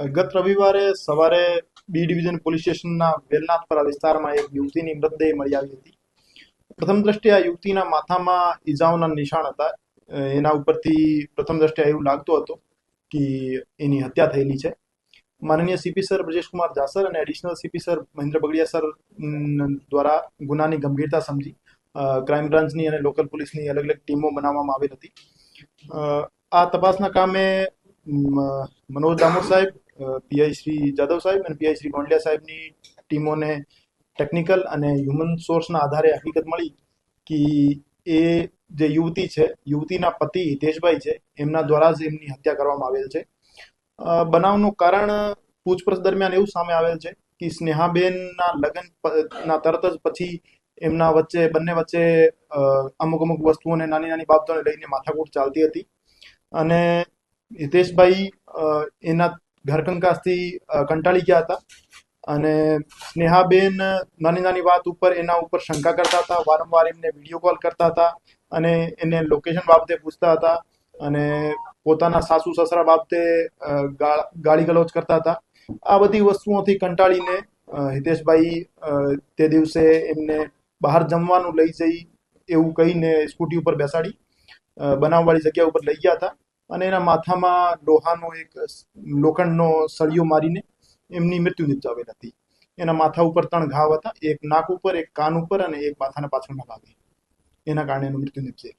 ગત રવિવારે સવારે બી ડિવિઝન પોલીસ સ્ટેશનના વેલનાથપરા વિસ્તારમાં એક યુવતીની મૃતદેહ મળી આવી હતી. પ્રથમ દ્રષ્ટિએ આ યુવતીના માથામાં ઈજાઓના નિશાન હતા. એના ઉપરથી પ્રથમ દ્રષ્ટિએ એવું લાગતું હતું કે એની હત્યા થયેલી છે. માનનીય સીપી સર બ્રજેશકુમાર જાસર અને additional CP sir Mahendra Bagadiya sir દ્વારા ગુનાની ગંભીરતા સમજી ક્રાઇમ બ્રાન્ચની અને લોકલ પોલીસની અલગ અલગ ટીમો બનાવવામાં આવેલ હતી. આ તપાસના કામે મનોજ દામોદ સાહેબ પીઆઈ શ્રી જાદવ સાહેબ અને પીઆઈ શ્રી ગોંડલિયા સાહેબની ટીમોને ટેકનિકલ અને હ્યુમન સોર્સના આધારે હકીકત મળી કે એ જે યુવતી છે, યુવતીના પતિ હિતેશભાઈ છે, એમના દ્વારા જ એમની હત્યા કરવામાં આવેલ છે. બનાવનું કારણ પૂછપરછ દરમિયાન એવું સામે આવેલ છે કે સ્નેહાબેનના લગ્ન તરત જ પછી એમના વચ્ચે, બંને વચ્ચે અમુક અમુક વસ્તુઓને નાની નાની બાબતોને લઈને માથાકૂટ ચાલતી હતી. અને હિતેશભાઈ એના ઘરકંકાસથી કંટાળી ગયા હતા. અને સ્નેહાબેન નાની નાની વાત ઉપર એના ઉપર શંકા કરતા હતા, વારંવાર એમને વીડિયો કોલ કરતા હતા અને એને લોકેશન બાબતે પૂછતા હતા અને પોતાના સાસુ સસરા બાબતે ગાળી ગલોચ કરતા હતા. આ બધી વસ્તુઓથી કંટાળીને હિતેશભાઈ તે દિવસે એમને બહાર જમવાનું લઈ જઈ એવું કહીને સ્કૂટી ઉપર બેસાડી બનાવવાળી જગ્યા ઉપર લઈ ગયા હતા. અને એના માથામાં લોહાનો એક લોખંડનો સળિયો મારીને એમની મૃત્યુ નિપજાવેલ હતી. એના માથા ઉપર ત્રણ ઘાવ હતા, એક નાક ઉપર, એક કાન ઉપર અને એક માથાના પાછળના ભાગે. એના કારણે એનું મૃત્યુ નિપજેલ